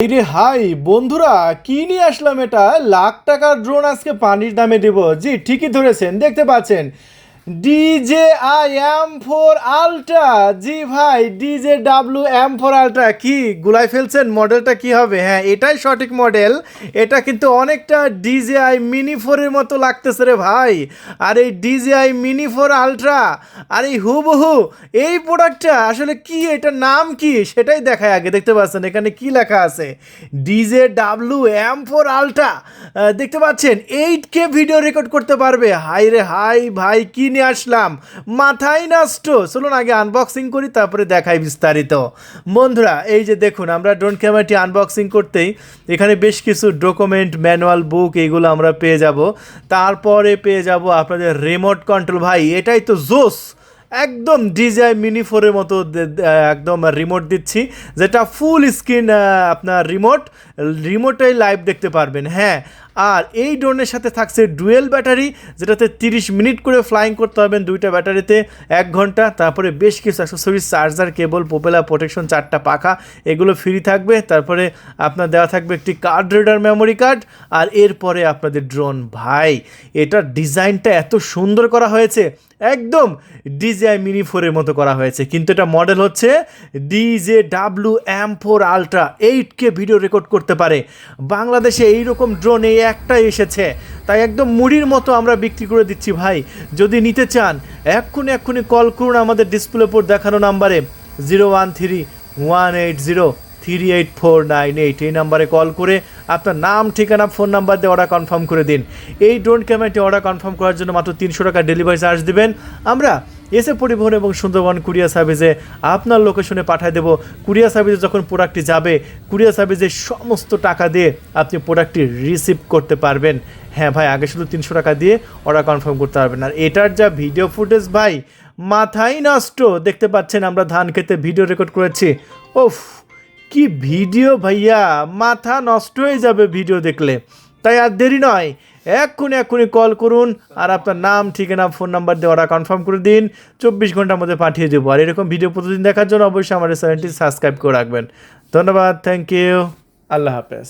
রে হাই, বন্ধুরা, কি নিয়ে আসলাম এটা? লাখ টাকার ড্রোন আজকে পানির দামে দেব। জি, ঠিকই ধরেছেন, দেখতে পাচ্ছেন। DJ I M four ultra জি ভাই DJ W M four ultra কি, গুলাই ফেলছেন? মডেলটা কি হবে? হ্যাঁ এটাই সঠিক মডেল। এটা কিন্তু অনেকটা ডিজে আই মিনি ফোরের মতো লাগতেছে রে ভাই। আর এই DJ I mini four ultra আর এই হুবহু, এই প্রোডাক্টটা আসলে কি, এটার নাম কি, সেটাই দেখায় আগে। দেখতে পাচ্ছেন, এখানে কি লেখা আছে? DJ W M four ultra দেখতে পাচ্ছেন এইট কে ভিডিও রেকর্ড করতে পারবে। হাই রে হাই ভাই, কি নিয়ে আসলাম। মাথায় নষ্ট। চলুন আগে আনবক্সিং করি, তারপরে দেখাই বিস্তারিত। বন্ধুরা, এই যে দেখুন, আমরা ড্রোন ক্যামেরাটি আনবক্সিং করতেই এখানে বেশ কিছু ডকুমেন্ট ম্যানুয়াল বুক এইগুলো আমরা পেয়ে যাব। তারপরে পেয়ে যাব আপনাদের রিমোট কন্ট্রোল ভাই, এটাই তো জোস। একদম ডিজাই মিনি ফোরের মতো একদম রিমোট দিচ্ছি, যেটা ফুল স্ক্রিন আপনার রিমোট রিমোটেই লাইভ দেখতে পারবেন। হ্যাঁ আর এই ড্রোনের সাথে থাকছে ডুয়েল ব্যাটারি, যেটাতে তিরিশ মিনিট করে ফ্লাইং করতে পারবেন দুইটা ব্যাটারিতে, এক ঘণ্টা। তারপরে বেশ কিছু accessories charger cable propeller protection চারটা পাখা, এগুলো ফ্রি থাকবে। তারপরে আপনার দেওয়া থাকবে একটি কার্ড রিডার মেমোরি কার্ড আর এরপরে আপনাদের ড্রোন ভাই, এটার ডিজাইনটা এত সুন্দর করা হয়েছে। একদম ডিজে মিনি ফোরের মতো করা হয়েছে। কিন্তু এটা মডেল হচ্ছে DJ W M four ultra eight K video record করতে পারে। বাংলাদেশে এইরকম ড্রোন এই একটাই এসেছে। তাই একদম মুড়ির মতো আমরা বিক্রি করে দিচ্ছি ভাই। যদি নিতে চান, এক্ষুনি এক্ষুনি কল করুন আমাদের ডিসপ্লে উপর দেখানো নাম্বারে zero one three one eight zero three eight four nine eight. এই নাম্বারে কল করে আপনার নাম, ঠিকানা ফোন নাম্বার দিয়ে অর্ডার কনফার্ম করে দিন। এই ড্রোন ক্যামেরাটি অর্ডার কনফার্ম করার জন্য মাত্র তিনশো টাকা ডেলিভারি চার্জ দেবেন। আমরা এসে পরিবহন এবং সুন্দরবন কুরিয়ার সার্ভিসে আপনার লোকেশনে পাঠিয়ে দেবো। কুরিয়ার সার্ভিসে যখন প্রোডাক্টটি যাবে, কুরিয়ার সার্ভিসে সমস্ত টাকা দিয়ে আপনি প্রোডাক্টটি রিসিভ করতে পারবেন। হ্যাঁ ভাই, আগে শুধু তিনশো টাকা দিয়ে অর্ডার কনফার্ম করতে পারবেন। আর এটার যা ভিডিও ফুটেজ ভাই মাথাই নষ্ট। দেখতে পাচ্ছেন আমরা ধান খেতে ভিডিও রেকর্ড করেছি। ওফ কি ভিডিও ভাইয়া, মাথা নষ্ট হয়ে যাবে ভিডিও দেখলে। তাই আর দেরি নয়। এক্ষুনি এক্ষুনি কল করুন আর আপনার নাম, ঠিকানা, ফোন নাম্বার দিয়ে অর্ডার কনফার্ম করে দিন। চব্বিশ ঘণ্টার মধ্যে পাঠিয়ে দেবো। আর এরকম ভিডিও প্রতিদিন দেখার জন্য অবশ্যই আমাদের চ্যানেলটি সাবস্ক্রাইব করে রাখবেন। ধন্যবাদ থ্যাংক ইউ আল্লাহ হাফেজ।